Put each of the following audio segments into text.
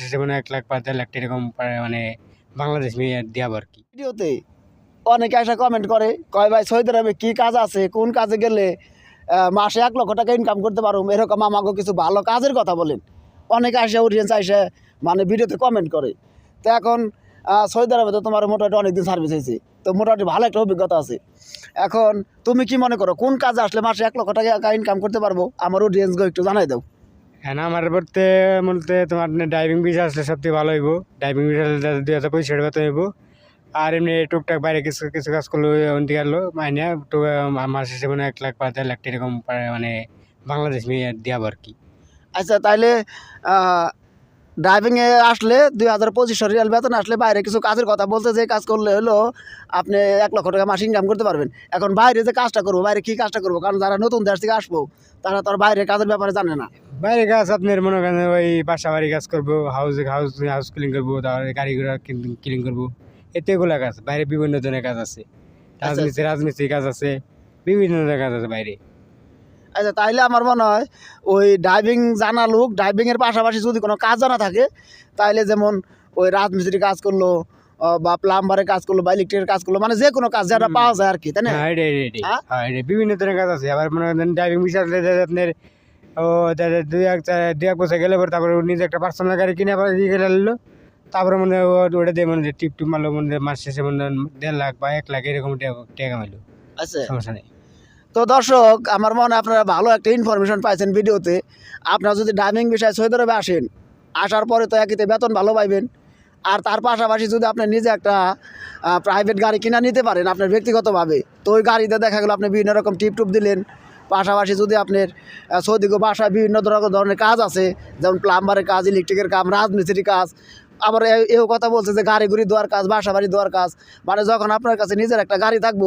শেষে মানে এক লাখ, পাঁচ লাখ এরকম মানে বাংলাদেশ দেওয়া আর কি। ভিডিওতে অনেকে এসে কমেন্ট করে, কয়, ভাই সৌদি আরবে কী কাজ আছে? কোন কাজে গেলে মাসে এক লক্ষ টাকা ইনকাম করতে পারো? এরকম আমাকে কিছু ভালো কাজের কথা বলেন। অনেকে আসে অডিয়েন্স আসে মানে ভিডিওতে কমেন্ট করে। তো এখন সৌদি আরবে তো তোমার মোটামুটি অনেকদিন সার্ভিস হয়েছে। তো মোটামুটি ভালো একটা অভিজ্ঞতা আছে। এখন তুমি কি মনে করো, কোন কাজে আসলে মাসে এক লক্ষ টাকা ইনকাম করতে পারব? আমার অডিয়েন্সকে একটু জানাই দাও। হ্যাঁ আমার বলতে বলতে তোমার ড্রাইভিং ভিসা আসলে সবথেকে ভালো হইব। ড্রাইভিং ভিসা দুই হাজার পঁয়ষট্টি বেতন হইব। আর এমনি টুকটাক বাইরে কিছু কিছু কাজ করল ওদিকে গেলো, মাইনে তো আমার শেষে মানে এক লাখ, পাঁচ লাখ এরকম মানে বাংলাদেশ মেয়ে দেওয়া আর কি। আচ্ছা তাহলে ড্রাইভিংয়ে আসলে দুই হাজার পঁচিশশো রিয়াল বেতন আসলে বাইরে কিছু কাজের কথা বলতে যে কাজ করলে হলো আপনি এক লক্ষ টাকা মাস ইনকাম করতে পারবেন। এখন বাইরে যে কাজটা করব, বাইরে কী কাজটা করব? কারণ যারা নতুন দেশ থেকে আসব, তারা তো আর বাইরে কাজের ব্যাপারে জানে না। বাইরে কাজ আপনার মনে করেন ওই বাসা বাড়ি কাজ করব হাউস হাউস হাউস ক্লিন করব তারপরে গাড়ি ঘোড়া ক্লিন করব। এতে এগুলো কাজ বাইরে বিভিন্ন ধরনের কাজ আছে। রাজনীতি রাজমিস্ত্রি কাজ আছে বিভিন্ন ধরনের কাজ আছে বাইরে। আচ্ছা তাইলে আমার মনে হয় ওই ড্রাইভিং জানা লোক ড্রাইভিংয়ের পাশাপাশি যদি কোনো কাজ জানা থাকে তাইলে যেমন ওই রাজমিস্ত্রি কাজ করল বা প্লাম্বারের কাজ করল বা ইলেকট্রিকের কাজ করল মানে যে কোনো কাজ যেটা পাওয়া যায় আর কি তাই না? হ্যাঁ হ্যাঁ? হ্যাঁ বিভিন্ন ধরনের কাজ আছে। আবার মনে করেন ড্রাইভিং বিষয় আপনার ও দুই এক দুই এক বছর গেলে পরে তারপরে ও নিজে একটা পার্সোনাল গাড়ি কিনে আবার দিয়ে গেলে নিলো। তারপরে মনে ওটা দিয়ে মনে টিপ টিপ মারলো মনে মাস শেষে মনে দেড় লাখ বা এক লাখ এরকম টাকা টাকা মারলো। আচ্ছা। সমস্যা নেই। তো দর্শক আমার মনে আপনারা ভালো একটা ইনফরমেশন পাইছেন ভিডিওতে। আপনারা যদি ড্রাইভিং বিষয়ে সৌদি আরবে আসেন আসার পরে তো একইতে বেতন ভালো পাইবেন। আর তার পাশাপাশি যদি আপনি নিজে একটা প্রাইভেট গাড়ি কিনা নিতে পারেন আপনার ব্যক্তিগতভাবে তো ওই গাড়িতে দেখা গেলো আপনি বিভিন্ন রকম টিপ টুপ দিলেন। পাশাপাশি যদি আপনার আহ, সৌদি বাসায় বিভিন্ন ধরনের কাজ আছে যেমন প্লাম্বারের কাজ ইলেকট্রিকের কাজ রাজমিস্ত্রির কাজ আবার এও কথা বলছে যে গাড়ি গুড়ি দেওয়ার কাজ বাসা বাড়ি দেওয়ার কাজ মানে যখন আপনার কাছে নিজের একটা গাড়ি থাকব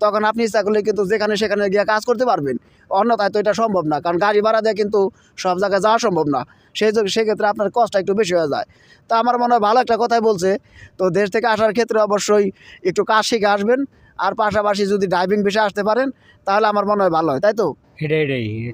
তখন আপনি ইচ্ছা করলে কিন্তু যেখানে সেখানে গিয়ে কাজ করতে পারবেন। অন্যথায় তো এটা সম্ভব না কারণ গাড়ি ভাড়া দিয়ে কিন্তু সব জায়গায় যাওয়া সম্ভব না। সেই সেক্ষেত্রে আপনার কষ্টটা একটু বেশি হয়ে যায়। তো আমার মনে হয় ভালো একটা কথাই বলছে। তো দেশ থেকে আসার ক্ষেত্রে অবশ্যই একটু কাজ শিখে আসবেন। আর পাশাপাশি যদি ড্রাইভিং বিষয়ে আসতে পারেন, তাহলে আমার মনে হয় ভালো হয়, তাই তো? এটাই এটাই।